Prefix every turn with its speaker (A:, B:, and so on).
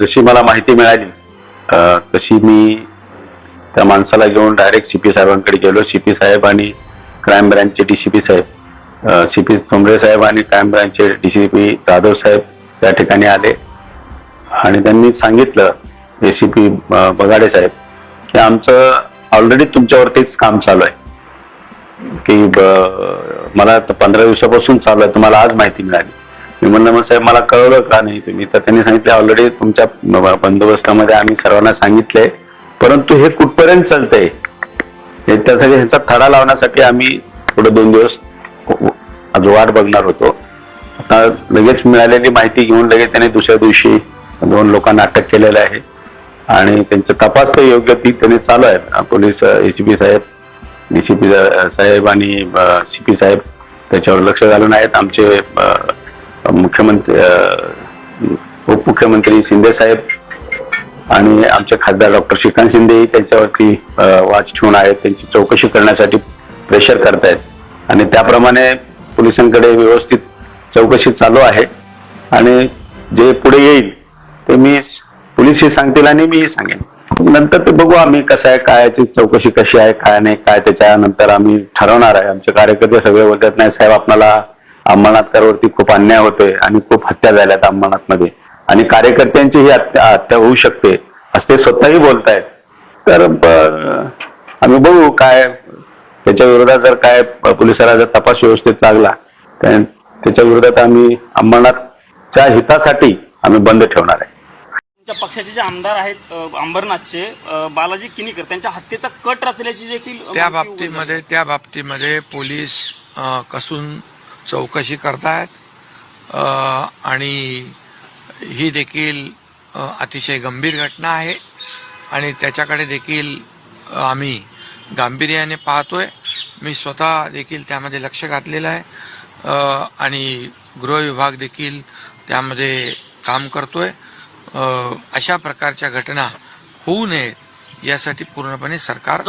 A: जशी मला माहिती मिळाली तशी मी त्या माणसाला घेऊन डायरेक्ट सीपी साहेबांकडे गेलो. सीपी साहेब आणि क्राईम ब्रँचचे डी सी पी साहेब. सीपी तोंबरे साहेब आणि क्राईम ब्रँचचे डी सी पी जाधव साहेब त्या ठिकाणी आले. आणि त्यांनी सांगितलं ए सी पी बगाडे साहेब की आमचं ऑलरेडी तुमच्यावरतीच काम चालू आहे. की ब- मला पंधरा दिवसापासून चालू आहे तुम्हाला आज माहिती मिळाली. मी म्हणलं मग साहेब मला कळवलं का नाही तुम्ही? तर त्यांनी सांगितलं ऑलरेडी तुमच्या बंदोबस्तामध्ये आम्ही सर्वांना सांगितलंय परंतु हे कुठपर्यंत चालतंय? हे त्यासाठी ह्याचा थडा लावण्यासाठी आम्ही पुढे दोन दिवस आज वाट बघणार होतो. आता लगेच मिळालेली माहिती घेऊन लगेच त्याने दुसऱ्या दिवशी दोन लोकांना अटक केलेलं आहे. आणि त्यांचा तपास काही योग्य ती त्यांनी चालू आहे. पोलीस एसीपी साहेब डीसीपी साहेब आणि सीपी साहेब त्याच्यावर लक्ष घालून आहेत. आमचे मुख्यमंत्री उपमुख्यमंत्री शिंदे साहेब आणि आमचे खासदार डॉक्टर श्रीकांत शिंदे त्यांच्यावरती वाच ठेवून आहेत. त्यांची चौकशी करण्यासाठी प्रेशर करतायत. आणि त्याप्रमाणे पोलिसांकडे व्यवस्थित चौकशी चालू आहे. आणि जे पुढे येईल ते मी पोलिसही सांगतील आणि मीही सांगेन. नंतर ते बघू आम्ही कसं आहे काय चौकशी कशी आहे काय नाही काय त्याच्यानंतर आम्ही ठरवणार आहे. आमचे कार्यकर्ते सगळे बोलतात नाही. साहेब आपल्याला अंबरनाथकरवरती खूप अन्याय होतोय आणि खूप हत्या झाल्यात अंबरनाथमध्ये आणि कार्यकर्त्यांची ही हत्या हत्या होऊ शकते असं ते स्वतःही बोलतायत. तर आम्ही बघू काय त्याच्या विरोधात जर काय पोलिसाला जर तपास व्यवस्थित लागला तर त्याच्या विरोधात आम्ही अंबरनाथच्या हितासाठी आम्ही बंद ठेवणार आहे.
B: तुमच्या पक्षाचे जे आमदार आहेत अंबरनाथचे बालाजी किनीकर त्यांच्या हत्येचा कट रचल्याची देखील
C: त्या. बाबतीमध्ये त्या बाबतीमध्ये पोलीस कसून चौकशी करतायत. आणि ही देखील अतिशय गंभीर घटना आहे आणि त्याच्याकडे देखील आम्ही गांभीर्याने पाहतोय. मी स्वतः देखील त्यामध्ये लक्ष घातलेलं आहे. आणि गृह विभाग देखील त्यामध्ये काम करतोय. अशा प्रकारच्या घटना होऊ नयेत यासाठी पूर्णपणे सरकार